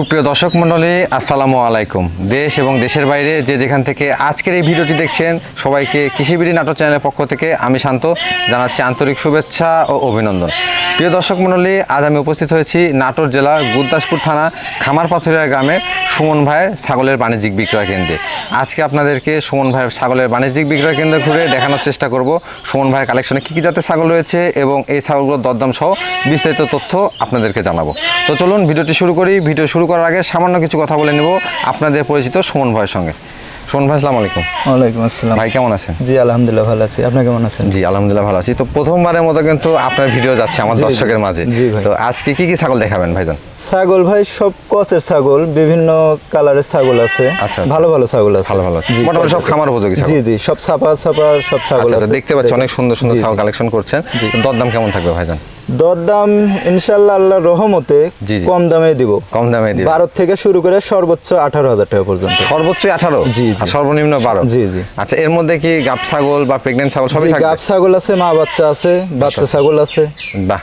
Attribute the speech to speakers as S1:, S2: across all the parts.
S1: সুপ্রিয় দর্শক মণ্ডলী, আসসালামু আলাইকুম। দেশ এবং দেশের বাইরে যে যেখান থেকে আজকের এই ভিডিওটি দেখছেন, সবাইকে কৃষিবিড়ি নাটক চ্যানেলের পক্ষ থেকে আমি শান্ত, জানাচ্ছি আন্তরিক শুভেচ্ছা ও অভিনন্দন। প্রিয় দর্শক মণ্ডলী, আজ আমি উপস্থিত হয়েছি নাটোর জেলার গুরদাসপুর থানা খামার পাথরিয়া গ্রামে সুমন ভাইয়ের ছাগলের বাণিজ্যিক বিক্রয় কেন্দ্রে। আজকে আপনাদেরকে সুমন ভাইয়ের ছাগলের বাণিজ্যিক বিক্রয় কেন্দ্র ঘুরে দেখানোর চেষ্টা করব। সুমন ভাইয়ের কালেকশনে কী কী জাতের ছাগল রয়েছে এবং এই ছাগলগুলোর দরদাম সহ বিস্তারিত তথ্য আপনাদেরকে জানাব। তো চলুন, ভিডিওটি শুরু করি। ভিডিও শুরু করার আগে সামান্য কিছু কথা বলে নেব আপনাদের পরিচিত সুমন ভাইয়ের সঙ্গে। সুমন ভাই আসসালামু আলাইকুম।
S2: ওয়ালাইকুম আসসালাম।
S1: ভাই কেমন আছেন?
S2: জি আলহামদুলিল্লাহ ভালো আছি। আপনি কেমন আছেন?
S1: জি আলহামদুলিল্লাহ ভালো আছি। তো প্রথমবার মতো কিন্তু আপনার ভিডিও যাচ্ছে আমার। দর্শকের মাঝে।
S2: জি ভাই।
S1: তো আজকে কি কি ছাগল দেখাবেন ভাইজান?
S2: ছাগল ভাই সব কসের ছাগল বিভিন্ন কালারের ছাগল আছে।
S1: আচ্ছা।
S2: ভালো ভালো ছাগল আছে।
S1: ভালো ভালো মোটামুটি সব খামার উপযোগী
S2: জি জি সব ছাপা ছাপা সব ছাগল
S1: আচ্ছা আচ্ছা
S2: আছে।
S1: দেখতে পাচ্ছি অনেক সুন্দর সুন্দর ছাগল কালেকশন করছেন। দরদাম কেমন থাকবে ভাইজান?
S2: দরদাম ইনশাল্লাহ আল্লাহর রহমতে। কম দামে দিব।
S1: কম দামে দিব।
S2: বারো থেকে শুরু করে সর্বোচ্চ আঠারো হাজার টাকা পর্যন্ত।
S1: সর্বোচ্চ আঠারো?
S2: জি।
S1: সর্বনিম্ন বারো?
S2: জি, জি।
S1: আচ্ছা এর মধ্যে কি গাব ছাগল বা প্রেগনেন্ট ছাগল সবই
S2: গাব ছাগল আছে মা বাচ্চা আছে বাচ্চা ছাগল আছে।
S1: বাহ।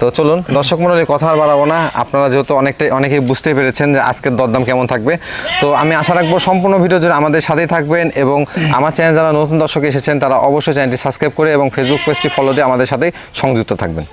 S1: তো চলুন দর্শক মন্ডলী কথা আর বাড়াবো না। আপনারা যেহেতু অনেকটাই অনেকেই বুঝতে পেরেছেন যে আজকের দরদাম কেমন থাকবে। তো আমি আশা রাখব সম্পূর্ণ ভিডিও জুড়ে আমাদের সাথেই থাকবেন এবং আমার চ্যানেল যারা নতুন দর্শক এসেছেন তারা অবশ্যই চ্যানেলটি সাবস্ক্রাইব করে এবং ফেসবুক পেজটি ফলো দিয়ে আমাদের সাথেই সংযুক্ত থাকবেন।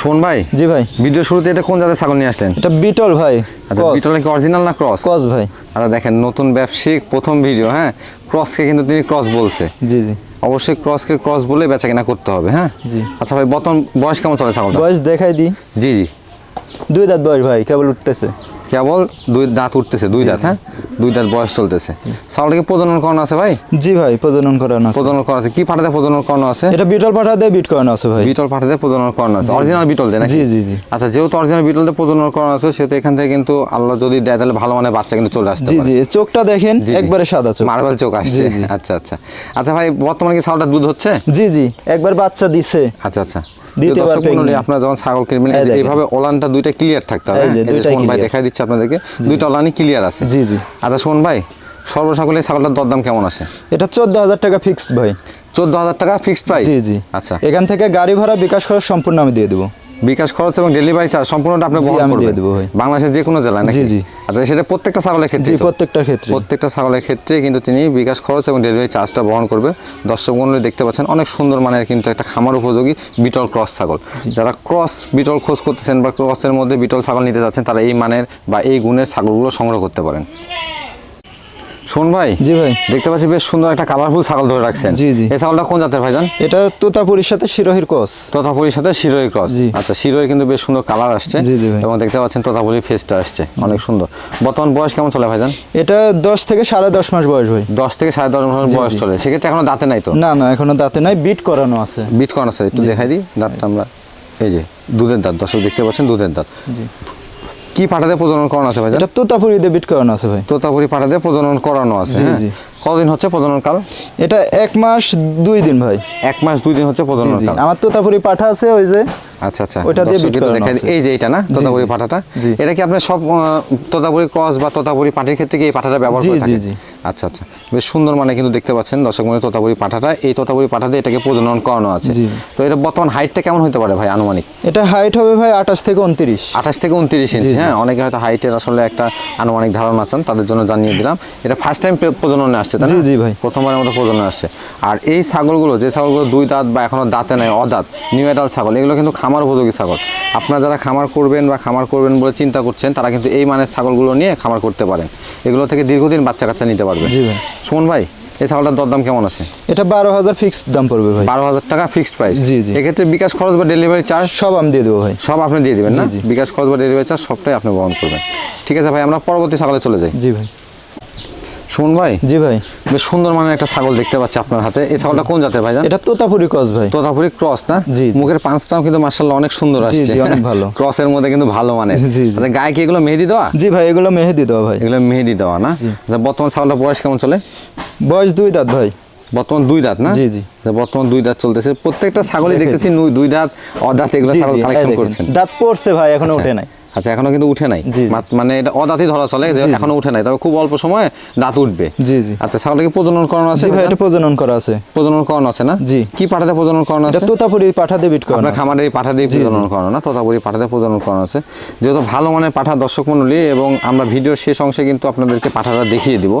S1: শোন ভাই
S2: জি ভাই।
S1: ভিডিও শুরুতে এটা কোন জাতের ছাগল নিয়ে আসলেন?
S2: এটা বিটল ভাই
S1: আচ্ছা বিটল কি অরিজিনাল না ক্রস?
S2: ক্রস ভাই।
S1: আর দেখেন নতুন ব্যবসায়িক প্রথম ভিডিও হ্যাঁ? ক্রসকে কিন্তু তিনি ক্রস বলছে।
S2: জি জি।
S1: অবশ্যই ক্রসকে ক্রস বলে বেচা কিনা করতে হবে হ্যাঁ?
S2: জি।
S1: আচ্ছা ভাই বর্তমান বয়স কেমন চলে ছাগলটা?
S2: বয়স দেখাই দিই।
S1: জি জি।
S2: দুই দাঁত বয়স ভাই কেবল উঠতেছে।
S1: কেবল দুই দাঁত উঠতেছে দুই দাঁত হ্যাঁ? দুই দাঁত বয়স চলতেছে। ছাগলটা কি প্রজনন করানো আছে ভাই?
S2: জি ভাই প্রজনন করানো আছে।
S1: প্রজনন করা আছে। কি পাঠাতে প্রজনন করানো আছে?
S2: এটা বিটল পাঠা দিয়ে বিট করানো আছে ভাই।
S1: বিটল পাঠাতে প্রজনন করানো আছে। অরিজিনাল বিটল দেয়
S2: জি, জি, জি।
S1: আচ্ছা যেহেতু অরিজিনাল বিটল দিয়ে প্রজনন করানো আছে সেহেতু এখান থেকে কিন্তু আল্লাহ যদি দেয় তাহলে ভালো মানের বাচ্চা কিন্তু চলে আসতে
S2: জি জি চোখটা দেখেন। একবারে সাদা চোখ।
S1: মার্বেল চোখ আসছে। আচ্ছা আচ্ছা। আচ্ছা ভাই বর্তমানে কি ছাগলটা দুধ হচ্ছে?
S2: জি জি একবার বাচ্চা দিছে।
S1: আচ্ছা আচ্ছা।
S2: দ্বিতীয়বার
S1: দর্শক আপনারা যখন ছাগল কিনবেন এইভাবে ওলানটা দুইটা ক্লিয়ার থাকতে হবে
S2: দুইটা
S1: হ্যাঁ? সুমন ভাই দেখাই দিচ্ছে আপনাদেরকে দুইটা ওলানই ক্লিয়ার আছে।
S2: জি, জি।
S1: আচ্ছা শোন ভাই সর্বসাকলে ছাগলটার দরদাম কেমন আছে
S2: এটা চোদ্দ হাজার টাকা ফিক্সড ভাই।
S1: চোদ্দ হাজার টাকা ফিক্সড প্রাইস
S2: জি জি।
S1: আচ্ছা।
S2: এখান থেকে গাড়ি ভাড়া বিকাশ করার সম্পূর্ণ আমি দিয়ে দেবো।
S1: বিকাশ খরচ এবং ডেলিভারি চার্জ সম্পূর্ণটা আপনি বহন করবেন
S2: দিয়ে দেবো ভাই।
S1: বাংলাদেশের যে কোনো জেলায় নাকি?
S2: জি, জি।
S1: আচ্ছা সেটা প্রত্যেকটা ছাগলের ক্ষেত্রে?
S2: প্রত্যেকটার ক্ষেত্রে
S1: প্রত্যেকটা ছাগলের ক্ষেত্রে কিন্তু তিনি বিকাশ খরচ এবং ডেলিভারি চার্জটা বহন করবে। দর্শক মন্ডলী দেখতে পাচ্ছেন অনেক সুন্দর মানের কিন্তু একটা খামার উপযোগী বিটল ক্রস ছাগল। যারা ক্রস বিটল খোঁজ করতেছেন বা ক্রসের মধ্যে বিটল ছাগল নিতে যাচ্ছেন তারা এই মানের বা এই গুণের ছাগলগুলো সংগ্রহ করতে পারেন। শোন ভাই
S2: জি ভাই।
S1: দেখতে পাচ্ছি বেশ সুন্দর একটা কালারফুল ছাগল ধরে রাখছেন।
S2: জি, জি।
S1: এই ছাগলটা কোন জাতের ভাইজান?
S2: এটা তোতাপুরির সাথে শিরোহির কস
S1: তোতাপুরির সাথে শিরোই ক্রস।
S2: জি।
S1: আচ্ছা শিরোই কিন্তু বেশ সুন্দর কালার আসছে।
S2: জি, জি ভাই।
S1: এবং দেখতে পাচ্ছেন তোতাপুরির ফেসটা আসছে। অনেক সুন্দর। বর্তমান বয়স কেমন চলে ভাইজান?
S2: এটা দশ থেকে সাড়ে দশ মাস বয়স ভাই।
S1: দশ থেকে সাড়ে দশ মাস বয়স চলে। সেক্ষেত্রে এখনও দাঁতে নাই তো?
S2: না না এখনও দাঁতে নাই বিট করানো আছে।
S1: বিট করানো আছে। একটু দেখাই দিই। দাঁতটা আমরা এই যে দুধের দাঁত। দর্শক দেখতে পাচ্ছেন দুধের দাঁত।
S2: জি।
S1: কি পাঠাতে প্রজনন করানো আছে ভাই
S2: এটা তোতাপুরি দিয়ে বিট করানো আছে ভাই।
S1: তোতাপুরি পাঠাতে প্রজনন করানো আছে
S2: জি,
S1: হ্যাঁ?
S2: জি।
S1: কতদিন হচ্ছে প্রজনন কাল?
S2: এটা এক মাস দুই দিন ভাই।
S1: এক মাস দুই দিন হচ্ছে প্রজনন কাল।
S2: আমার তোতাপুরি পাঠা আছে ওই যে
S1: আচ্ছা আচ্ছা।
S2: ওইটা দিয়ে বিট করানো
S1: দেখাই এই যে এটা না তোতাপুরি। পাঠাটা? এটা কি আপনি সব তোতাপুরি ক্রস বা তোতাপুরি পাটির ক্ষেত্রে কি এই পাঠাটা ব্যবহার
S2: জি,
S1: থাকেন
S2: জি, জি।
S1: আচ্ছা আচ্ছা। বেশ সুন্দর মানে কিন্তু দেখতে পাচ্ছেন দর্শক মানে তোতাপুরি পাঠাটা। এই তোতাপুরি পাঠাতে এটাকে প্রজনন করানো আছে।
S2: জি।
S1: তো এটা বর্তমান হাইটটা কেমন হতে পারে ভাই আনুমানিক?
S2: এটা হাইট হবে ভাই আঠাশ থেকে উনত্রিশ।
S1: আঠাশ থেকে উনত্রিশ ইঞ্চি হ্যাঁ? অনেকে হয়তো হাইটের আসলে একটা আনুমানিক ধারণা চান তাদের জন্য জানিয়ে দিলাম। এটা ফার্স্ট টাইম প্রজননে আসছে তাই
S2: জি, ভাই।
S1: প্রথমবারের মতো প্রজননে আসছে। আর এই ছাগলগুলো যে ছাগলগুলো দুই দাঁত বা এখনও দাঁতে নেয় অদাঁত নিউ এডাল ছাগল এগুলো কিন্তু খামার উপযোগী ছাগল। আপনারা যারা খামার করবেন বা খামার করবেন বলে চিন্তা করছেন তারা কিন্তু এই মানের ছাগলগুলো নিয়ে খামার করতে পারেন। এগুলো থেকে দীর্ঘদিন বাচ্চা কাচ্চা নিতে পারবেন
S2: জি ভাই।
S1: সুমন ভাই এই ছাগলটার দরদাম কেমন আছে?
S2: এটা বারো হাজার ফিক্সড দাম পড়বে ভাই।
S1: বারো হাজার টাকা ফিক্সড প্রাইস
S2: জি, জি।
S1: এক্ষেত্রে বিকাশ খরচ বা ডেলিভারি চার্জ
S2: সব আমি দিয়ে দেবো ভাই।
S1: সব আপনি দিয়ে দেবেন না। বিকাশ খরচ বা ডেলিভারি চার্জ সবটাই আপনি বহন করবেন। ঠিক আছে ভাই আমরা পরবর্তী ছাগলে চলে যাই।
S2: জি ভাই।
S1: ভাই?
S2: জি ভাই।
S1: বেশ সুন্দর মানের একটা ছাগল দেখতে পাচ্ছি আপনার হাতে। এই ছাগলটা কোন জাতের ভাই
S2: এটা তোতাপুরি কস ভাই।
S1: তোতাপুরি ক্রস না?
S2: জি।
S1: মুখের পাঁচটাও কিন্তু মার্শাল্লাহ অনেক সুন্দর আসছে।
S2: অনেক ভালো।
S1: ক্রসের মধ্যে কিন্তু ভালো মানে।
S2: জি।
S1: আচ্ছা গায়ে কি এগুলো মেহেদি দেওয়া?
S2: জি ভাই এগুলো মেহেদি দেওয়া ভাই।
S1: এগুলো মেহেদি দেওয়া না? আচ্ছা বর্তমান ছাগলটা বয়স কেমন চলে?
S2: বয়স দুই দাঁত ভাই।
S1: বর্তমান দুই দাঁত না?
S2: জি, জি।
S1: আচ্ছা, বর্তমান দুই দাঁত চলতেছে। প্রত্যেকটা ছাগলই দেখতেছি দুই দাঁত অদাঁত এগুলো ছাগল কালেকশন করছেন।
S2: দাঁত পড়ছে ভাই এখনও
S1: আচ্ছা।
S2: ওঠে নাই।
S1: আচ্ছা এখনও কিন্তু উঠে নাই। মানে এটা অদাঁতি ধরা চলে। এখনও উঠে নাই তবে খুব অল্প সময়ে দাঁত উঠবে।
S2: জি জি।
S1: আচ্ছা ছাগলটা কি প্রজনন করানো আছে
S2: ভাই এটা প্রজনন করা আছে।
S1: প্রজনন করানো আছে না?
S2: জি।
S1: কি পাঠাতে প্রজনন করানো আছে?
S2: তোতাপুরি পাঠা দেবিট করা
S1: আপনার খামারে এই পাঠা দিয়ে। প্রজনন করানো না? তোতাপুরি পাঠাতে প্রজনন করানো আছে। যেহেতু ভালো মানের পাঠা দর্শক মণ্ডলী এবং আমরা ভিডিওর শেষ অংশে কিন্তু আপনাদেরকে পাঠাটা দেখিয়ে দিব।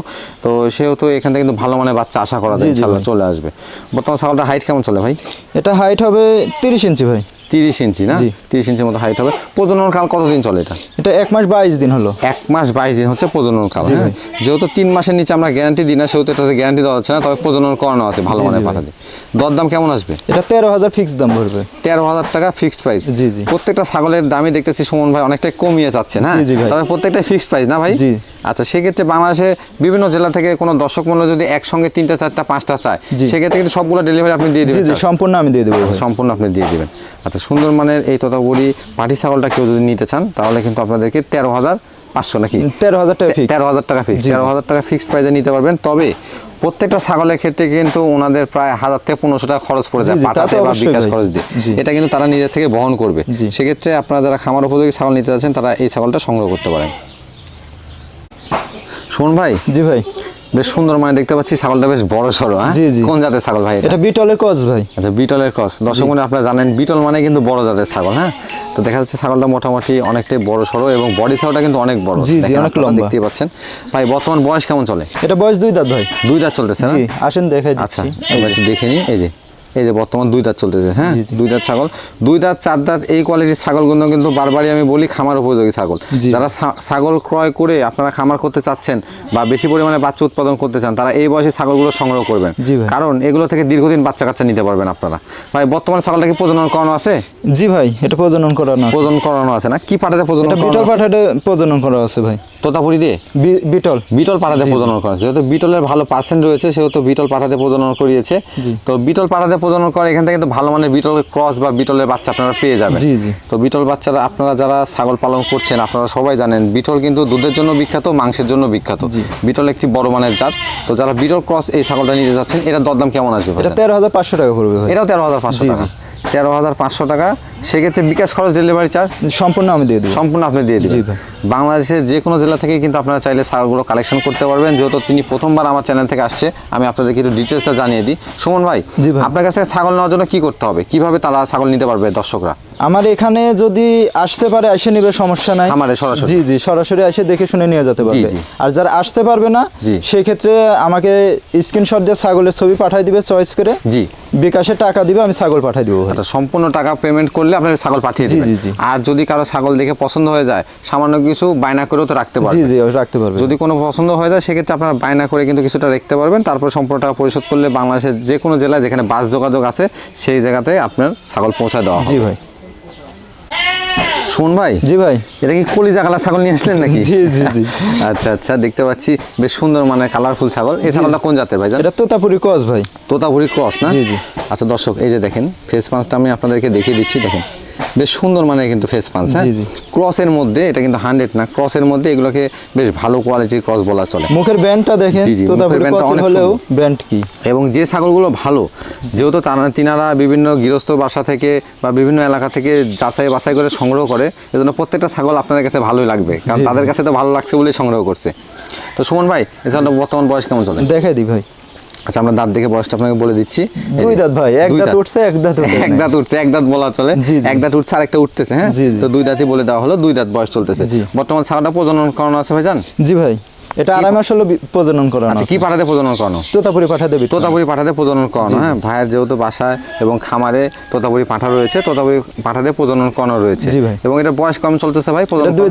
S1: তো সেহেতু এখান থেকে কিন্তু ভালো মানের বাচ্চা আশা করা যায় ইনশাআল্লাহ চলে আসবে। বর্তমান ছাগলটা হাইট কেমন চলে ভাই?
S2: এটা হাইট হবে তিরিশ ইঞ্চি ভাই।
S1: তিরিশ ইঞ্চি না। তিরিশ ইঞ্চির মতো হাইট হবে। প্রজনন কাল কতদিন চলে এটা?
S2: এটা এক মাস বাইশ দিন হলো।
S1: এক মাস বাইশ দিন হচ্ছে প্রজনন কাল হ্যাঁ? যেহেতু তিন মাসের নিচে আমরা গ্যারান্টি দিই না সেহেতু এটাতে গ্যারান্টি দেওয়া হচ্ছে না তবে প্রজনন করানো আছে ভালো মানের। পাঠাতে দরদাম কেমন আসবে?
S2: এটা তেরো হাজার ফিক্স দাম পড়বে।
S1: তেরো হাজার টাকা ফিক্সড প্রাইস
S2: জি, জি।
S1: প্রত্যেকটা ছাগলের দামই দেখতেছি সুমন ভাই অনেকটাই কমিয়ে যাচ্ছে না? তবে প্রত্যেকটা ফিক্সড প্রাইস না ভাই?
S2: জি।
S1: আচ্ছা সেক্ষেত্রে বাংলাদেশে বিভিন্ন জেলা থেকে কোনো দর্শক মূল্য যদি একসঙ্গে তিনটা চারটা পাঁচটা চায়। সেক্ষেত্রে কিন্তু সবগুলো ডেলিভারি আপনি দিয়ে দিবেন।
S2: সম্পূর্ণ আমি দিয়ে দেবো
S1: আচ্ছা, সম্পূর্ণ আপনি দিয়ে দেবেন। আচ্ছা সুন্দর মানের এই তথাপুরি পাটি ছাগলটা কেউ যদি নিতে চান তাহলে কিন্তু আপনাদেরকে তেরো হাজার পাঁচশো নাকি?
S2: তেরো হাজার টাকা
S1: তেরো হাজার টাকা ফিক্স। তেরো হাজার টাকা ফিক্সড প্রাইসে নিতে পারবেন। তবে প্রত্যেকটা ছাগলের ক্ষেত্রে কিন্তু ওনাদের প্রায় হাজার থেকে পনেরোশো টাকা খরচ পড়ে যায়
S2: তা তো
S1: পাঠাতে বা বিকাশ খরচ দিয়ে। এটা কিন্তু তারা নিজের থেকে বহন করবে। সেক্ষেত্রে আপনারা যারা খামার উপযোগী ছাগল নিতে যাচ্ছেন তারা এই ছাগলটা সংগ্রহ করতে পারেন। শোন ভাই
S2: জি ভাই।
S1: বেশ সুন্দর মানে দেখতে পাচ্ছি ছাগলটা বেশ বড় সড়ো হ্যাঁ?
S2: জি, জি।
S1: কোন জাতের ছাগল ভাই এটা?
S2: বিটলের কস ভাই।
S1: আচ্ছা বিটলের কস। দর্শক মনে আপনারা জানেন বিটল মানে কিন্তু বড় জাতের ছাগল হ্যাঁ? তো দেখা যাচ্ছে ছাগলটা মোটামুটি অনেকটাই বড় সড়ো এবং বডি ছাগলটা কিন্তু অনেক বড়।
S2: জি, জি, অনেক লম্বা।
S1: দেখতে পাচ্ছেন। ভাই বর্তমান বয়স কেমন চলে?
S2: এটা বয়স দুই দাঁত ভাই।
S1: দুই দাঁত চলতেছে না
S2: জি আসেন দেখাই দিচ্ছি।
S1: আচ্ছা একটু দেখে নিই এই যে। এই যে বর্তমান দুই দাঁত চলতেছে হ্যাঁ। দুই দাঁত ছাগল। দুই দাঁত চার দাঁত এই কোয়ালিটির ছাগলগুলো কিন্তু বারবারই আমি বলি খামার উপযোগী ছাগল। যারা ছাগল ক্রয় করে আপনারা খামার করতে চাচ্ছেন বা বেশি পরিমাণে বাচ্চা উৎপাদন করতে চান তারা এই বয়সে ছাগলগুলো সংগ্রহ করবেন। কারণ এগুলো থেকে দীর্ঘদিন বাচ্চা কাচ্চা নিতে পারবেন আপনারা। ভাই বর্তমান ছাগলটা কি প্রজনন করানো আছে?
S2: জি ভাই এটা প্রজনন করানো আছে।
S1: প্রজনন করানো আছে না? কি পাঠাতে প্রজনন
S2: বিটল পাঠাতে প্রজনন করা আছে ভাই।
S1: তোতাপুরি দিয়ে?
S2: বিটল।
S1: বিটল পাঠাতে প্রজনন করা আছে। যেহেতু বিটলের ভালো পার্সেন্ট রয়েছে সেহেতু বিটল পাঠাতে প্রজনন করিয়েছে। তো বিটল পাঠাতে প্রজনন করে এখান থেকে কিন্তু ভালো মানের বিটল ক্রস বা বিটলের বাচ্চা আপনারা পেয়ে যাবেন
S2: জি, জি।
S1: তো বিটল বাচ্চারা আপনারা যারা ছাগল পালন করছেন আপনারা সবাই জানেন বিটল কিন্তু দুধের জন্য বিখ্যাত মাংসের জন্য বিখ্যাত। বিটল একটি বড় মানের জাত তো যারা বিটল ক্রস এই ছাগলটা নিতে যাচ্ছেন এটা দরদাম কেমন আসবে
S2: এটা? তেরো হাজার পাঁচশো টাকা পড়বে
S1: এটাও তেরো হাজার পাঁচশো টাকা। তেরো হাজার পাঁচশো টাকা সেক্ষেত্রে বিকাশ খরচ ডেলিভারি চার্জ
S2: সম্পূর্ণ আমি দিয়ে দেবো
S1: সম্পূর্ণ আপনি দিয়ে দিবেন
S2: ভাই।
S1: বাংলাদেশের যে কোনো জেলা থেকে কিন্তু আপনারা চাইলে ছাগলগুলো কালেকশন করতে পারবেন যেহেতু তিনি প্রথমবার আমার চ্যানেল থেকে আসছে আমি আপনাদেরকে একটু ডিটেলসটা জানিয়ে দিই সুমন ভাই
S2: জি ভাই।
S1: আপনার কাছ থেকে ছাগল নেওয়ার জন্য কি করতে হবে কীভাবে তারা ছাগল নিতে পারবে দর্শকরা
S2: আমার এখানে যদি আসতে পারে এসে নিবে সমস্যা নাই
S1: আমার সরাসরি?
S2: জি জি সরাসরি এসে দেখে শুনে নিয়ে যেতে পারবে। আর যারা আসতে পারবে না
S1: জি।
S2: সেই ক্ষেত্রে আমাকে স্ক্রিনশট দিয়ে ছাগলের ছবি পাঠিয়ে দিবে চয়েস করে
S1: জি
S2: বিকাশে টাকা দিবে আমি ছাগল পাঠিয়ে দিব
S1: আচ্ছা সম্পূর্ণ টাকা পেমেন্ট করলে আপনার ছাগল পাঠিয়ে দিবেন।
S2: জি, জি।
S1: আর যদি কারও ছাগল দেখে পছন্দ হয়ে যায় সামান্য কিছু বায়না করেও তো রাখতে
S2: জি
S1: পারবেন।
S2: জি ওই রাখতে পারবেন।
S1: যদি কোনো পছন্দ হয়ে যায় সেক্ষেত্রে আপনারা বায়না করে কিন্তু কিছুটা রাখতে পারবেন। তারপর সম্পূর্ণ টাকা পরিশোধ করলে বাংলাদেশের যে কোনো জেলায় যেখানে বাস যোগাযোগ আছে সেই জায়গাতে আপনার ছাগল পৌঁছায় দেওয়া হবে।
S2: জি ভাই।
S1: সুমন ভাই
S2: জি ভাই।
S1: এটা কি কলিজা কালার ছাগল নিয়ে আসলেন নাকি?
S2: জি, জি, জি।
S1: আচ্ছা আচ্ছা দেখতে পাচ্ছি বেশ সুন্দর মানে কালারফুল ছাগল। এই ছাগলটা কোন জাতের ভাই
S2: এটা তোতাপুরি ক্রস ভাই।
S1: তোতাপুরি ক্রস না?
S2: জি, জি।
S1: আচ্ছা দর্শক এই যে দেখেন ফেস পাঁচটা আমি আপনাদেরকে দেখিয়ে দিচ্ছি দেখেন। বেশ সুন্দর মানে কিন্তু ফেস পাঞ্চ হ্যাঁ। ক্রসের মধ্যে এটা কিন্তু হান্ড্রেড না ক্রসের মধ্যে এগুলোকে বেশ ভালো কোয়ালিটির ক্রস বলা চলে।
S2: মুখের ব্যান্ডটা দেখেন কস
S1: অনেক
S2: হলেও ব্যান্ড কি?
S1: এবং যে ছাগলগুলো ভালো যেহেতু তারা তিনারা বিভিন্ন গৃহস্থ বাসা থেকে বা বিভিন্ন এলাকা থেকে যাচাই বাছাই করে সংগ্রহ করে এজন্য প্রত্যেকটা ছাগল আপনাদের কাছে ভালোই লাগবে কারণ। তাদের কাছে তো ভালো লাগছে বলেই সংগ্রহ করছে। তো সুমন ভাই এছাড়া বর্তমান বয়স কেমন চলে?
S2: দেখাই দি ভাই।
S1: আচ্ছা আমরা দাঁত দেখে বয়সটা আপনাকে বলে দিচ্ছি।
S2: দুই দাঁত ভাই এক দাঁত উঠছে এক দাঁত
S1: এক দাঁত উঠছে এক দাঁত বলা চলে। এক দাঁত উঠছে আর একটা উঠতেছে হ্যাঁ। তো দুই দাঁতই বলে দেওয়া হলো দুই দাঁত বয়স চলতেছে। বর্তমান ছাগলটা প্রজনন করানো আছে ভাইজান?
S2: জি ভাই। এটা আড়াই মাস হলো প্রজনন করানো
S1: আচ্ছা কি পাঠাতে প্রজনন করানো?
S2: তোতাপুরি পাঠা দেবি
S1: তোতাপুরি পাঠাতে প্রজনন করানো হ্যাঁ? ভাইয়ের যেহেতু বাসায় এবং খামারে তোতাপুরি পাঠা রয়েছে তোতাপুরি পাঠাতে প্রজনন করানো রয়েছে।
S2: জি ভাই।
S1: এবং এটা বয়স কম চলতেছে ভাই? প্রজনন
S2: দুই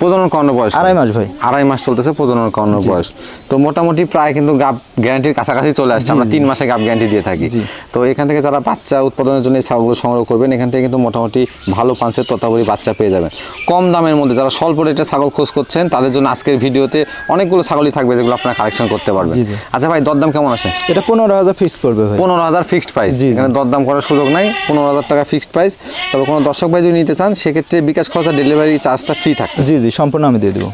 S1: প্রজনন করানো বয়স।
S2: আড়াই মাস ভাই।
S1: আড়াই মাস চলতেছে প্রজনন করানোর বয়স। তো মোটামুটি প্রায় কিন্তু গাব গ্যারান্টির কাছাকাছি চলে আসছে। আমরা তিন মাসে গাব গ্যারান্টি দিয়ে থাকি। তো এখান থেকে যারা বাচ্চা উৎপাদনের জন্য এই ছাগলগুলো সংগ্রহ করবেন এখান থেকে কিন্তু মোটামুটি ভালো পাঁচের তথাবরি বাচ্চা পেয়ে যাবেন। কম দামের মধ্যে যারা স্বল্প রেটে ছাগল খোঁজ করছেন তাদের জন্য আজকের ভিডিওতে অনেকগুলো ছাগলই থাকবে যেগুলো আপনারা কালেকশন করতে পারবেন। আচ্ছা ভাই দরদাম কেমন আছে?
S2: এটা পনেরো হাজার ফিক্সড করবে ভাই।
S1: পনেরো হাজার ফিক্সড প্রাইস। এখানে দরদাম করার সুযোগ নাই পনেরো হাজার টাকা ফিক্সড প্রাইস তবে কোনো দর্শক ভাই যদি নিতে চান সেক্ষেত্রে বিকাশ খরচা ডেলিভারি চার্জটা ফ্রি থাকবে।
S2: জি জি সম্পূর্ণ আমি দিয়ে দেবো।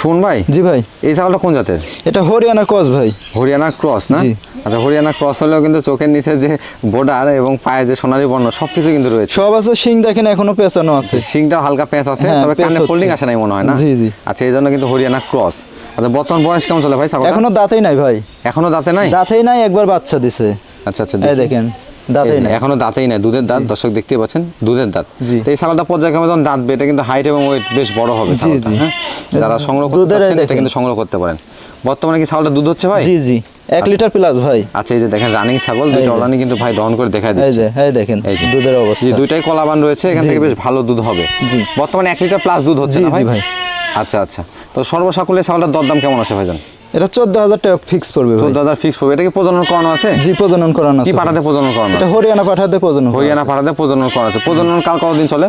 S1: শুন ভাই
S2: জি ভাই।
S1: এই ছাগলটা কোন জাতের?
S2: এটা হরিয়ানা ক্রস ভাই।
S1: হরিয়ানা ক্রস না? আচ্ছা হরিয়ানা ক্রস হলেও কিন্তু চোখের নিচে যে বর্ডার এবং পায়ের যে সোনালী বর্ণ সবকিছু কিন্তু রয়েছে।
S2: সব আছে শিং দেখেন এখনও পেঁচানো আছে।
S1: সিংটা হালকা প্যাঁচ আছে
S2: হ্যাঁ,
S1: তবে কানে ফোল্ডিং আসে নাই মনে হয় না?
S2: জি, জি।
S1: আচ্ছা এই জন্য কিন্তু হরিয়ানা ক্রস। আচ্ছা বর্তমান বয়স কেমন চলে ভাই
S2: এখনও দাঁতেই নাই ভাই।
S1: এখনও দাঁতে নাই?
S2: দাঁতেই নাই একবার বাচ্চা দিছে।
S1: আচ্ছা আচ্ছা
S2: দেখেন। দাঁতেই
S1: এখনও দাঁতেই দুধের দাঁত দর্শক দেখতে পাচ্ছেন দুধের দাঁত। তো এই ছাগলটা পর্যায়ক্রমে যখন দাঁত এটা কিন্তু হাইট এবং ওয়েট বেশ বড় হবে
S2: জি, জি।
S1: হ্যাঁ? যারা সংগ্রহ করতে চাচ্ছেন এটা কিন্তু সংগ্রহ করতে পারেন। বর্তমানে কি ছাগলটা দুধ হচ্ছে ভাই?
S2: জি জি। এক লিটার প্লাস ভাই।
S1: আচ্ছা এই যে দেখেন রানিং ছাগল দুইটা। অলানি কিন্তু ভাই দহন করে দেখা
S2: এই
S1: দিচ্ছে।
S2: যে এই দেখেন দুধের অবস্থা।
S1: দুইটাই কলাবান রয়েছে এখান থেকে বেশ ভালো দুধ হবে।
S2: জি।
S1: বর্তমানে এক লিটার প্লাস দুধ হচ্ছে না
S2: ভাই।
S1: আচ্ছা আচ্ছা। তো সর্বসাকুল্যে ছাগলটার দরদাম কেমন আছে ভাইজান?
S2: এটা চোদ্দ হাজার টাকা ফিক্স পড়বে ভাই।
S1: চোদ্দ হাজার ফিক্স পড়বে। এটা কি প্রজনন করানো আছে?
S2: জি প্রজনন করানো
S1: কি
S2: আছে
S1: পাঠাতে প্রজনন করানো
S2: এটা হরিয়ানা পাঠাতে প্রজনন
S1: হরিয়ানা পাঠাতে প্রজনন করানো আছে। প্রজনন কাল কতদিন চলে।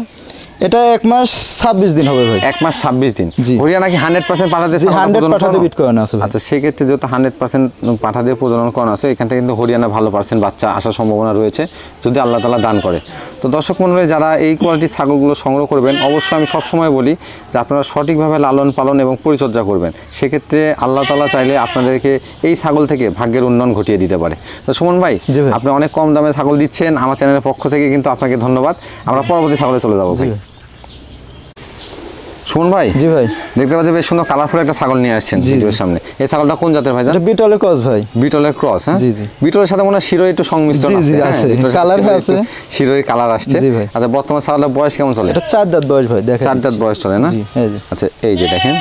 S2: এটা এক মাস ছাব্বিশ দিন হবে ভাই।
S1: এক মাস ছাব্বিশ দিন।
S2: জি।
S1: হরিয়ানা কি হান্ড্রেড পার্সেন্ট পাঠাতে
S2: হান্ড্রেড পাঠাতে বিট করানো আছে
S1: আচ্ছা সেক্ষেত্রে যেহেতু হান্ড্রেড পার্সেন্ট পাঠা দিয়ে প্রজনন করানো আছে এখান থেকে কিন্তু হরিয়ানা ভালো পার্সেন্ট বাচ্চা আসার সম্ভাবনা রয়েছে যদি আল্লাহ তালা দান করে। তো দর্শক মন্ডলী যারা এই কোয়ালিটির ছাগলগুলো সংগ্রহ করবেন অবশ্যই আমি সবসময় বলি যে আপনারা সঠিকভাবে লালন পালন এবং পরিচর্যা করবেন। সেক্ষেত্রে আল্লাহ তালা চাইলে আপনাদেরকে এই ছাগল থেকে ভাগ্যের উন্নয়ন ঘটিয়ে দিতে পারে। তো সুমন ভাই। আপনি অনেক কম দামে ছাগল দিচ্ছেন আমার চ্যানেলের পক্ষ থেকে কিন্তু আপনাকে ধন্যবাদ। আমরা পরবর্তী ছাগলে চলে যাব ভাই। সুমন ভাই?
S2: জি ভাই।
S1: দেখতে পাচ্ছি বেশ সুন্দর কালারফুল একটা ছাগল নিয়ে আসছেন
S2: জি,
S1: ভিডিওর সামনে। এই ছাগলটা কোন জাতের ভাই
S2: এটা বিটলের ক্রস ভাই।
S1: বিটলের ক্রস হ্যাঁ?
S2: জি, জি।
S1: বিটলের সাথে মনে হয় শিরোই একটু সংমিশ্রণ আছে
S2: জি,
S1: জি
S2: আছে। কালার আছে।
S1: শিরোই কালার আসছে।
S2: জি, ভাই।
S1: আচ্ছা বর্তমান ছাগলের বয়স কেমন চলে?
S2: এটা চার দাঁত বয়স ভাই দেখেন
S1: চার দাঁত বয়স চলে না। আচ্ছা এই যে দেখেন।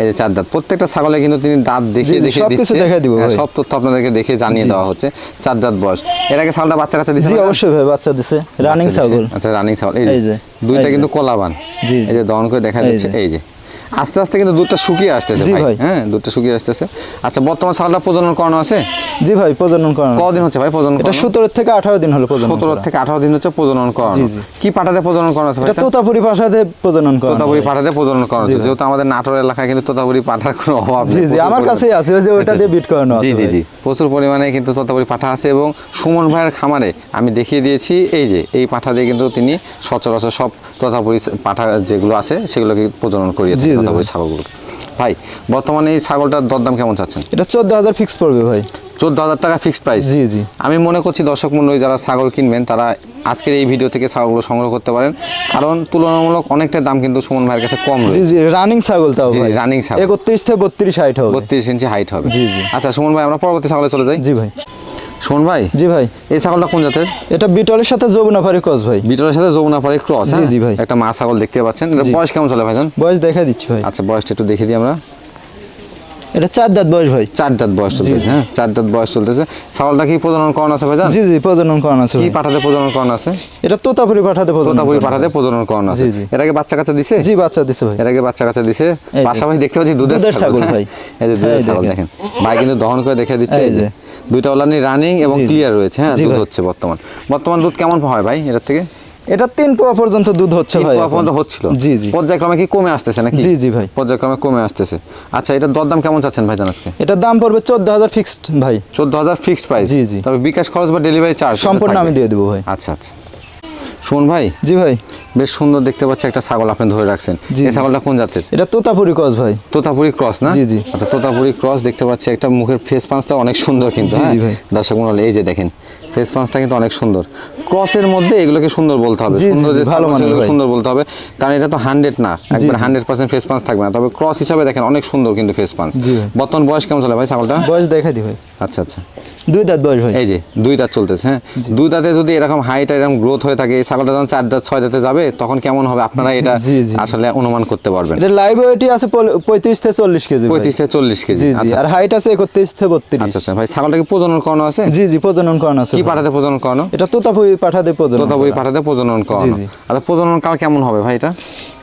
S1: এই যে চার দাঁত। প্রত্যেকটা ছাগলে কিন্তু তিনি দাঁত দেখিয়ে দেখিয়ে দিচ্ছে।
S2: দেখাই দিব
S1: হ্যাঁ, সব তথ্য আপনাদেরকে দেখে জানিয়ে দেওয়া হচ্ছে। চার দাঁত বয়স। এর আগে ছাগলটা বাচ্চা কাচ্চা দিচ্ছে
S2: জি অবশ্যই ভাই বাচ্চা দিছে। রানিং ছাগল।
S1: আচ্ছা রানিং ছাগল। এই যে দুইটা কিন্তু কলাবান।
S2: জি,
S1: এই যে দহন করে দেখা যাচ্ছে। এই যে। আস্তে আস্তে কিন্তু দুধটা শুকিয়ে আসতেছে
S2: জি
S1: ভাই। হ্যাঁ দুধটা শুকিয়ে আসতেছে। আচ্ছা বর্তমান ছাগলটা প্রজনন করানো আছে?
S2: জি ভাই প্রজনন করানো।
S1: কদিন হচ্ছে ভাই প্রজনন
S2: এটা
S1: করানো?
S2: সতেরো থেকে আঠারো দিন হলো প্রজনন
S1: সতেরো
S2: করা।
S1: থেকে আঠারো দিন হচ্ছে প্রজনন করানো।
S2: জি, জি।
S1: কি পাঠাতে প্রজনন করানো আছে
S2: এটা তোতাপুরি ভাষাতে প্রজনন করা
S1: তোতাপুরি পাঠাতে প্রজনন করানো আছে। যেহেতু আমাদের নাটোর এলাকায় কিন্তু তোতাপুরি পাঠার কোনো অভাব
S2: জি জি আমার কাছেই আছে ওই যে ওটা দিয়ে বিট করানো আছে
S1: জি জি জি। প্রচুর পরিমাণে কিন্তু তোতাপুরি পাঠা আছে এবং সুমন ভাইয়ের খামারে আমি দেখিয়ে দিয়েছি এই যে এই পাঠা দিয়ে কিন্তু তিনি সচরাচর সব তোতাপুরি পাঠা যেগুলো আছে সেগুলোকে প্রজনন করিয়ে
S2: ভাই।
S1: ছাগলগুলোকে ভাই বর্তমানে এই ছাগলটার দরদাম কেমন চাচ্ছেন?
S2: এটা চোদ্দ হাজার ফিক্স পড়বে ভাই।
S1: চোদ্দ হাজার টাকা ফিক্সড প্রাইস
S2: জি, জি।
S1: আমি মনে করছি দর্শক মন্ডলী যারা ছাগল কিনবেন তারা আজকের এই ভিডিও থেকে ছাগলগুলো সংগ্রহ করতে পারেন। কারণ তুলনামূলক অনেকটা দাম কিন্তু সুমন ভাইয়ের কাছে কম
S2: জি জি রানিং ছাগল তাও
S1: জি, running ছাগল।
S2: একত্রিশ থেকে বত্রিশ হাইট হবে।
S1: বত্রিশ ইঞ্চি হাইট হবে।
S2: জি, জি।
S1: আচ্ছা সুমন ভাই আমরা পরবর্তী ছাগলে চলে যাই।
S2: জি ভাই।
S1: সুমন ভাই
S2: জি ভাই।
S1: এই ছাগলটা কোন জাতের?
S2: এটা বিটলের সাথে যমুনাফারি কস ভাই।
S1: বিটলের সাথে যমুনা পাড়ি ক্রস
S2: জি, জি ভাই।
S1: একটা মা ছাগল দেখতে পাচ্ছেন। এটা বয়স কেমন চলে ভাইজান?
S2: বয়স দেখা দিচ্ছি ভাই।
S1: আচ্ছা বয়সটা একটু দেখে দিই আমরা।
S2: এটা চার দাঁত বয়স ভাই।
S1: চার দাঁত বয়স চলতেছে হ্যাঁ? চার দাঁত বয়স চলতেছে। ছাগলটা কি প্রজনন করানো আছে ভাইজান?
S2: জি জি প্রজনন করানো আছে
S1: কি পাঠাতে প্রজনন করানো আছে?
S2: এটা তোতাপুরি পাঠাতে প্রজনন
S1: তোতাপুরি। পাঠাতে প্রজনন করানো আছে।
S2: জি, জি।
S1: এর আগে বাচ্চা কাচ্চা দিছে?
S2: জি বাচ্চা দিছে ভাই।
S1: এর আগে বাচ্চা কাচ্চা দিছে? পাশাপাশি দেখতে পাচ্ছি দুধের ছাগল। হ্যাঁ।
S2: ভাই।
S1: এই যে দুধের ছাগল
S2: দেখেন।
S1: ভাই কিন্তু দহন করে দেখে দিচ্ছে।
S2: এই
S1: যে। দুইটা ওলানি রানিং এবং। ক্লিয়ার রয়েছে হ্যাঁ দুধ হচ্ছে বর্তমান। বর্তমান দুধ কেমন হয় ভাই এটার থেকে?
S2: এটা তিন পোয়া পর্যন্ত দুধ হচ্ছে ভাই
S1: পোয়া পর্যন্ত হচ্ছিল?
S2: জি জি।
S1: পর্যায়ক্রমে কি কমে আসতেছে নাকি?
S2: জি, জি ভাই।
S1: পর্যায়ক্রমে কমে আসতেছে। আচ্ছা এটার দরদাম কেমন চাচ্ছেন ভাই আজকে?
S2: এটা দাম পড়বে চোদ্দ হাজার ফিক্সড ভাই।
S1: চোদ্দ হাজার ফিক্সড প্রাইস
S2: জি, জি।
S1: তবে বিকাশ খরচ বা ডেলিভারি চার্জ
S2: সম্পূর্ণ আমি দিয়ে দেব ভাই।
S1: আচ্ছা আচ্ছা। শুন ভাই?
S2: জি ভাই।
S1: বেশ সুন্দর দেখতে পাচ্ছি একটা ছাগল আপনি ধরে রাখছেন। এই ছাগলটা কোন জাতের?
S2: এটা তোতাপুরি ক্রস ভাই।
S1: তোতাপুরি ক্রস না?
S2: জি, জি।
S1: আচ্ছা তোতাপুরি ক্রস দেখতে পাচ্ছি একটা মুখের ফেস পাঁচটা অনেক সুন্দর কিন্তু
S2: জি,
S1: হ্যাঁ?
S2: ভাই।
S1: দর্শক মনে এই যে দেখেন ফেস পাঁচটা কিন্তু অনেক সুন্দর। ক্রসের মধ্যে এগুলোকে সুন্দর বলতে হবে। সুন্দর যে
S2: ভালো মানের
S1: সুন্দর বলতে হবে। কারণ এটা তো হান্ড্রেড না একবার। হান্ড্রেড পার্সেন্ট ফেস পাঁচ থাকবে না। তবে ক্রস হিসাবে দেখেন অনেক সুন্দর কিন্তু ফেস পাঁচ। বর্তমান বয়স কেমন চলে ভাই ছাগলটা?
S2: বয়স দেখা দি ভাই।
S1: আচ্ছা আচ্ছা।
S2: দুই দাঁত বয়স ভাই
S1: এই যে দুই দাঁত চলতেছে হ্যাঁ? দুই দাঁতে যদি এরকম হাইট এরকম গ্রোথ হয়ে থাকে এই ছাগলটা যখন চার দাঁত ছয় দাঁতে যাবে তখন কেমন হবে? আপনারা এটা। আসলে অনুমান করতে পারবেন।
S2: এটা লাইভ ওয়েটই আছে পঁয়ত্রিশ থেকে চল্লিশ কেজি
S1: পঁয়ত্রিশ থেকে চল্লিশ কেজি আচ্ছা।
S2: আর হাইট আছে একত্রিশ থেকে বত্রিশ।
S1: আচ্ছা আচ্ছা। ভাই ছাগলটা কি প্রজনন করানো আছে?
S2: জি জি প্রজনন করানো আছে
S1: কি পাঠাতে প্রজনন করানো?
S2: এটা তোতাপুরি পাঠাতে প্রজনন
S1: তোতাপুরি। পাঠাতে প্রজনন করানো।
S2: জি।
S1: আচ্ছা প্রজনন কাল কেমন হবে ভাই এটা?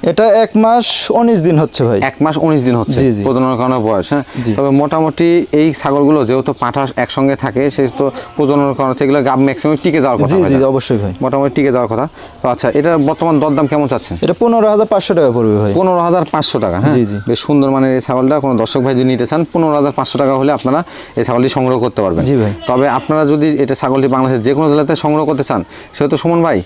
S2: এটা এক মাস উনিশ দিন হচ্ছে ভাই।
S1: এক মাস উনিশ দিন হচ্ছে।
S2: জি, জি।
S1: প্রজনন করানোর বয়স হ্যাঁ? তবে মোটামুটি এই ছাগলগুলো যেহেতু পাঠা একসঙ্গে থাকে সেহেতু প্রজনন করানো সেগুলো গাব ম্যাক্সিমাম টিকে যাওয়ার কথা
S2: জি জি অবশ্যই ভাই।
S1: মোটামুটি টিকে যাওয়ার কথা। তো আচ্ছা এটা বর্তমান দরদাম কেমন চাচ্ছেন?
S2: এটা পনেরো হাজার পাঁচশো টাকা পড়বে ভাই।
S1: পনেরো হাজার পাঁচশো টাকা হ্যাঁ?
S2: জি, জি।
S1: বেশ সুন্দর মানের এই ছাগলটা কোনো দর্শক ভাই যদি নিতে চান পনেরো হাজার পাঁচশো টাকা হলে আপনারা এই ছাগলটি সংগ্রহ করতে পারবেন।
S2: জি ভাই।
S1: তবে আপনারা যদি এটা ছাগলটি বাংলাদেশের যে কোনো জেলাতে সংগ্রহ করতে চান সেহেতু সুমন ভাই।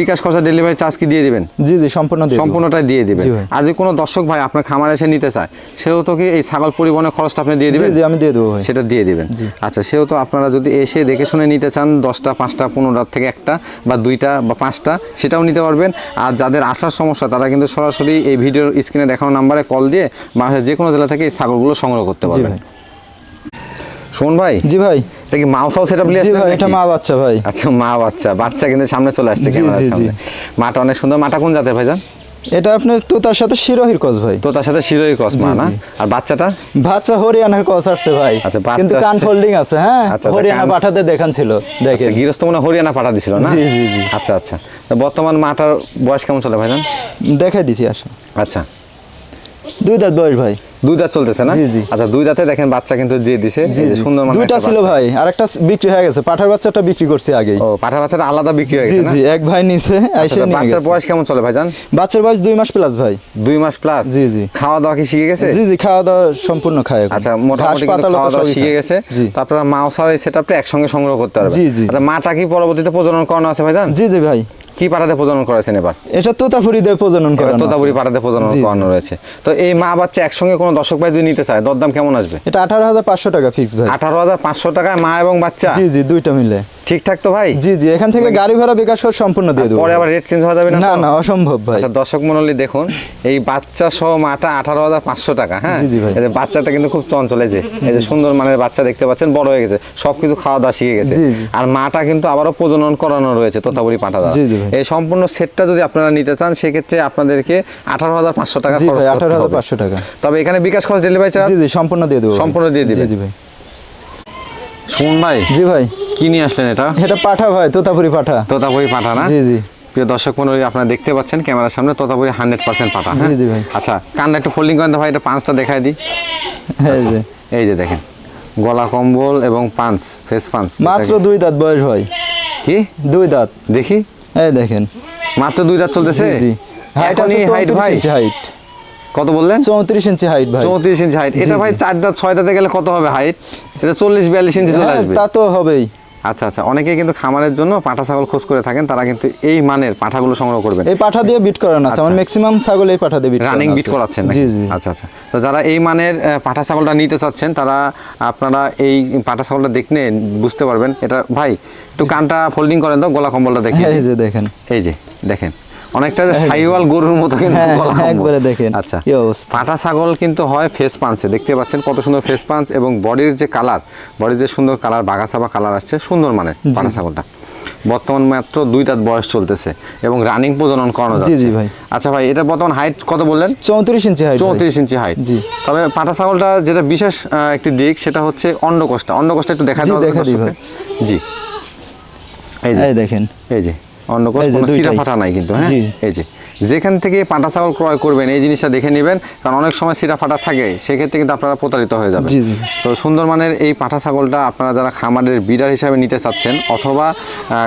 S1: বিকাশ খরচা ডেলিভারি চার্জ কি দিয়ে দেবেন?
S2: জি জি সম্পূর্ণ
S1: সম্পূর্ণ পুরোটাই দিয়ে দিবেন। আর যদি কোনো দর্শক ভাই আপনার খামারে এসে নিতে চায় সেও তো কি এই ছাগল পরিবহনের খরচটা আপনি দিয়ে দিবেন?
S2: আমি দিয়ে দেবো
S1: সেটা দিয়ে দিবেন। আচ্ছা সেও তো আপনারা যদি এসে দেখে শুনে নিতে চান দশটা পাঁচটা পনেরোটার থেকে একটা বা দুইটা বা পাঁচটা সেটাও নিতে পারবেন। আর যাদের আসার সমস্যা তারা কিন্তু সরাসরি এই ভিডিওর স্ক্রিনে দেখানো নাম্বারে কল দিয়ে বাংলাদেশের যে কোনো জেলা থেকে এই ছাগলগুলো সংগ্রহ করতে পারবেন। শোন ভাই
S2: জি ভাই।
S1: এটা কি মাউসাও সেটা বলে
S2: জি ভাই এটা মা বাচ্চা ভাই।
S1: আচ্ছা মা বাচ্চা বাচ্চা কিন্তু সামনে চলে আসছে ক্যামেরার। সামনে। মাটা অনেক সুন্দর মাটা কোন জাতের ভাইজান?
S2: এটা আপনার তো তার সাথে শিরোহির কস ভাই।
S1: তো তার সাথে শিরোহির কস মা না? আর বাচ্চাটা?
S2: বাচ্চা হরিয়ানার কস আসছে ভাই।
S1: আচ্ছা,
S2: কিন্তু কান। ফোল্ডিং আছে হ্যাঁ?
S1: আচ্ছা, আচ্ছা,
S2: হরিয়ানা পাঠাতে দেখান। ছিল দেখে
S1: গৃহস্থ মনে হরিয়ানা পাঠা দিছিল না?
S2: জি, জি, জি।
S1: আচ্ছা আচ্ছা। তো বর্তমান মাটার বয়স কেমন চলে ভাইজান?
S2: দেখাই দিছি আসা
S1: আচ্ছা।
S2: দুই দাঁত বয়স ভাই।
S1: দুই দাঁত চলতেছে না?
S2: জি, জি।
S1: আচ্ছা দুই দাঁতে দেখেন বাচ্চা কিন্তু দিয়ে দিছে।
S2: জি জি।
S1: সুন্দর মানের
S2: দুইটা
S1: একটা
S2: ছিল। ভাই আরেকটা বিক্রি হয়ে গেছে। পাঠার বাচ্চাটা বিক্রি করছি আগেই।
S1: ও পাঠা বাচ্চাটা আলাদা বিক্রি হয়ে গেছে না?
S2: জি এক ভাই নিছে
S1: আচ্ছা,
S2: এসে নিয়ে
S1: বাচ্চার বয়স কেমন চলে ভাইজান
S2: বাচ্চার বয়স দুই মাস প্লাস ভাই।
S1: দুই মাস প্লাস
S2: জি, জি।
S1: খাওয়া দাওয়া কি শিখে গেছে?
S2: জি জি খাওয়া দাওয়া সম্পূর্ণ খায়
S1: আচ্ছা মোটামুটি কিন্তু খাওয়া দাওয়া শিখে গেছে।
S2: জি।
S1: তারপর মাউসা এই সেটআপটা একসঙ্গে সংগ্রহ করতে পারবে।
S2: জি, জি।
S1: আচ্ছা মাটা কি পরবর্তীতে প্রজনন করানো আছে ভাইজান
S2: জি জি ভাই।
S1: কি পাড়াতে প্রজনন করেছেন এবার?
S2: এটা তোতাপুরিতে দিয়ে প্রজনন করা
S1: তোতাপুরি পাড়াতে প্রজনন। করানো রয়েছে। তো এই মা বাচ্চা একসঙ্গে কোনো দর্শক ভাই যদি নিতে চায় দরদাম কেমন আসবে?
S2: এটা আঠারো হাজার পাঁচশো টাকা ফিক্স ভাই।
S1: আঠারো হাজার পাঁচশো টাকায় মা এবং বাচ্চা?
S2: জি জি দুইটা মিলে।
S1: ঠিকঠাক তো ভাই?
S2: জি জি এখান থেকে গাড়ি ভাড়া বিকাশ করে সম্পূর্ণ দিয়ে দেবো।
S1: পরে আবার রেট চেঞ্জ হয়ে যাবে না
S2: না না অসম্ভব ভাই।
S1: আচ্ছা দর্শক মন্ডলী দেখুন এই বাচ্চা সহ মাটা আঠারো হাজার পাঁচশো টাকা হ্যাঁ?
S2: জি, জি ভাই।
S1: বাচ্চাটা কিন্তু খুব চঞ্চল এই যে এই যে সুন্দর মানের বাচ্চা দেখতে পাচ্ছেন বড় হয়ে গেছে সবকিছু খাওয়া দাওয়া শিখে গেছে। আর মাটা কিন্তু আবারও প্রজনন করানো রয়েছে তোতাবুড়ি পাঠা দ্বারা
S2: জি, জি
S1: এই সম্পূর্ণ সেটটা যদি আপনারা নিতে চান সেক্ষেত্রে আপনাদেরকে আঠারো হাজার পাঁচশো টাকা খরচ
S2: আঠারো হাজার। পাঁচশো টাকা।
S1: তবে এখানে বিকাশ খরচ ডেলিভারি চার্জ
S2: জি জি সম্পূর্ণ দিয়ে দেবো।
S1: সম্পূর্ণ দিয়ে
S2: জি জি ভাই।
S1: শুন ভাই
S2: জি ভাই।
S1: কি নিয়ে আসলেন এটা?
S2: এটা পাঠা ভাই তোতাপুরি পাঠা।
S1: তোতাপুরি পাঠা না?
S2: জি জি।
S1: প্রিয় দর্শক মন্ডলী আপনারা দেখতে পাচ্ছেন ক্যামেরার সামনে তোতাপুরি হান্ড্রেড পার্সেন্ট পাঠা হ্যাঁ?
S2: জি, জি ভাই।
S1: আচ্ছা কানটা একটু ফোল্ডিং করেন তো ভাই এটা পাঁচটা দেখায় দিই।
S2: হ্যাঁ জি।
S1: এই যে দেখেন গলা কম্বল এবং পাঞ্চ ফেস পাঞ্চ
S2: মাত্র দুই দাঁত বয়স ভাই।
S1: কি?
S2: দুই দাঁত।
S1: দেখি।
S2: এই দেখেন।
S1: মাত্র দুই দাঁত চলতেছে?
S2: জি হাইট আছে
S1: হাইট ভাই।
S2: হাইট
S1: কত বললেন?
S2: চৌত্রিশ ইঞ্চি হাইট ভাই।
S1: চৌত্রিশ ইঞ্চি হাইট এটা ভাই চার দাঁত ছয় দাঁতে গেলে কত হবে হাইট এটা চল্লিশ বিয়াল্লিশ ইঞ্চি চলে
S2: হ্যাঁ,
S1: আসবে।
S2: তা তো হবেই।
S1: আচ্ছা আচ্ছা। অনেকে কিন্তু খামারের জন্য পাঠা ছাগল খোঁজ করে থাকেন তারা কিন্তু এই মানের পাঠাগুলো সংগ্রহ করবেন।
S2: এই পাঠা দিয়ে বিট করানো আছে আমার। ম্যাক্সিমাম ছাগল এই পাঠা দিয়ে বিট
S1: রানিং বিট। করাচ্ছেন
S2: জি জি।
S1: আচ্ছা আচ্ছা। তো যারা এই মানের পাঠা ছাগলটা নিতে চাচ্ছেন তারা আপনারা এই পাঠা ছাগলটা দেখলে বুঝতে পারবেন। এটা ভাই একটু কানটা ফোল্ডিং করেন তো গলা কম্বলটা দেখি
S2: হ্যাঁ, এই যে দেখেন।
S1: এই যে দেখেন। অনেকটা যে সাইওয়াল গরুর মতো কিন্তু
S2: হ্যাঁ, হ্যাঁ। একবারে দেখেন।
S1: আচ্ছা।
S2: কি অবস্থা।
S1: পাঠা ছাগল কিন্তু হয় ফেস পাঞ্চে দেখতে পাচ্ছেন কত সুন্দর ফেস পাঞ্চ এবং বডির যে কালার বডির যে সুন্দর কালার বাগাসাবা কালার আসছে সুন্দর মানের পাঠা ছাগলটা। বর্তমান মাত্র দুই দাঁত বয়স চলতেছে এবং রানিং প্রজনন করানো
S2: জি, জি ভাই।
S1: আচ্ছা ভাই এটা বর্তমান হাইট কত বললেন?
S2: চৌত্রিশ ইঞ্চি হাইট
S1: চৌত্রিশ ইঞ্চি হাইট
S2: জি।
S1: তবে পাটা ছাগলটা যেটা বিশেষ একটি দিক সেটা হচ্ছে অন্ডকোষটা। অন্ডকোষটা একটু দেখা
S2: দিই
S1: দর্শককে। জি। এই যে।
S2: এই দেখেন।
S1: এই যে। সিরা ফাটা নাই কিন্তু হ্যাঁ? এই যে যেখান থেকে পাটা ছাগল ক্রয় করবেন এই জিনিসটা দেখে নেবেন কারণ অনেক সময় সিরা ফাটা থাকে সেক্ষেত্রে কিন্তু আপনারা প্রতারিত হয়ে যাবেন। তো সুন্দর মানের এই পাঠা ছাগলটা আপনারা যারা খামারের বিডার হিসাবে নিতে চাচ্ছেন অথবা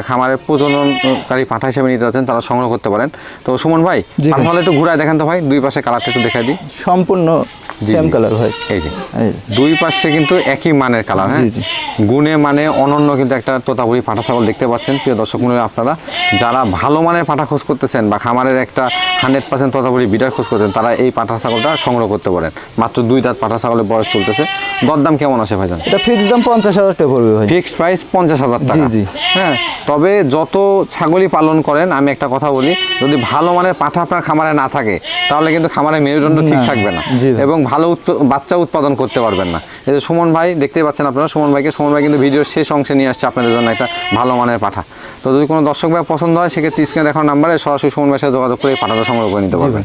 S1: খামারের প্রজননকারী পাঠা হিসাবে নিতে চাচ্ছেন তারা সংগ্রহ করতে পারেন। তো সুমন ভাই তাহলে একটু ঘুরায় দেখেন তো ভাই দুই পাশে কালারটা একটু দেখাই দিই।
S2: সম্পূর্ণ সেম কালার ভাই
S1: এই যে। দুই পাশে কিন্তু একই মানের কালার হ্যাঁ। গুণে মানে অনন্য কিন্তু একটা তোতাপুরি পাঠা ছাগল দেখতে পাচ্ছেন। প্রিয় দর্শক আপনারা যারা ভালো মানের পাঠা খোঁজ করতেছেন বা খামারের একটা হান্ড্রেড পার্সেন্ট তোতাপুরি বিটার খোঁজ করছেন তারা এই পাঠা ছাগলটা সংগ্রহ করতে পারেন। মাত্র দুই দাঁত পাঠা ছাগলের বয়স চলতেছে। দরদাম কেমন আসে ভাইজান?
S2: এটা ফিক্স দাম পঞ্চাশ হাজার টাকা পড়বে ভাই।
S1: ফিক্সড প্রাইস পঞ্চাশ হাজার টাকা।
S2: জি।
S1: হ্যাঁ তবে যত ছাগলই পালন করেন আমি একটা কথা বলি যদি ভালো মানের পাঠা আপনার খামারে না থাকে তাহলে কিন্তু খামারের মেরুদণ্ড ঠিক থাকবে না। এবং ভালো বাচ্চা উৎপাদন করতে পারবেন না। এই যে সুমন ভাই দেখতেই পাচ্ছেন আপনারা সুমন ভাইকে সুমন ভাই কিন্তু ভিডিওর শেষ অংশে নিয়ে আসছে আপনাদের জন্য একটা ভালো মানের পাঠা। তো যদি কোনো দর্শক ভাই পছন্দ হয় সেক্ষেত্রে স্ক্রিনে দেখার নাম্বারে সরাসরি সুমন ভাইয়ের সাথে যোগাযোগ করে পাঠাটা সংগ্রহ করে নিতে পারবেন।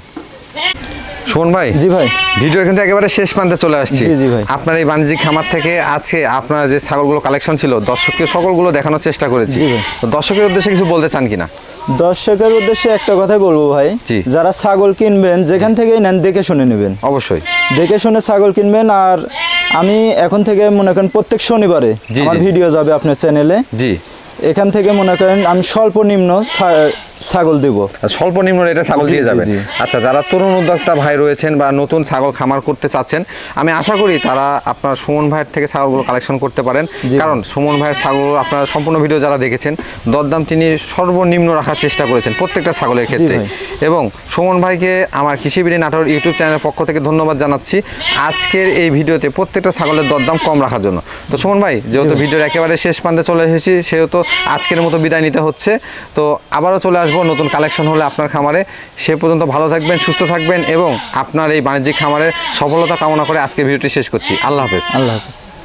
S1: সুমন ভাই
S2: জি ভাই।
S1: ভিডিওর কিন্তু একেবারে শেষ প্রান্তে চলে আসছি।
S2: জি, ভাই।
S1: আপনার এই বাণিজ্যিক খামার থেকে আজকে আপনার যে ছাগলগুলো কালেকশন ছিল দর্শককে সকলগুলো দেখানোর চেষ্টা করেছি। তো দর্শকের উদ্দেশ্যে কিছু বলতে চান কিনা?
S2: দর্শকের উদ্দেশ্যে একটা কথাই বলব ভাই যারা ছাগল কিনবেন যেখান থেকেই নেন দেখে শুনে নেবেন।
S1: অবশ্যই।
S2: দেখে শুনে ছাগল কিনবেন আর আমি এখন থেকে মনে করেন প্রত্যেক শনিবারে আমার ভিডিও যাবে আপনার চ্যানেলে
S1: জি।
S2: এখান থেকে মনে করেন আমি স্বল্প নিম্ন ছাগল দেব।
S1: স্বল্প নিম্ন রেটে ছাগল দিয়ে
S2: জি,
S1: যাবেন আচ্ছা যারা তরুণ উদ্যোক্তা ভাই রয়েছেন বা নতুন ছাগল খামার করতে চাচ্ছেন আমি আশা করি তারা আপনার সুমন ভাইয়ের থেকে ছাগলগুলো কালেকশন করতে পারেন। কারণ সুমন ভাইয়ের ছাগল আপনার সম্পূর্ণ ভিডিও যারা দেখেছেন দরদাম তিনি সর্বনিম্ন রাখার চেষ্টা করেছেন প্রত্যেকটা ছাগলের ক্ষেত্রে। এবং সুমন ভাইকে আমার কৃষিবিড়ি নাটোর ইউটিউব চ্যানেলের পক্ষ থেকে ধন্যবাদ জানাচ্ছি আজকের এই ভিডিওতে প্রত্যেকটা ছাগলের দরদাম কম রাখার জন্য। তো সুমন ভাই যেহেতু ভিডিওর একেবারে শেষ প্রান্তে চলে এসেছি সেহেতু আজকের মতো বিদায় নিতে হচ্ছে। তো আবারও চলে আসব, নতুন কালেকশন হলে আপনার খামারে। সে পর্যন্ত ভালো থাকবেন, সুস্থ থাকবেন এবং আপনার এই বাণিজ্যিক খামারের সফলতা কামনা করে আজকে ভিডিওটি শেষ করছি। আল্লাহ হাফেজ।
S2: আল্লাহ হাফিজ।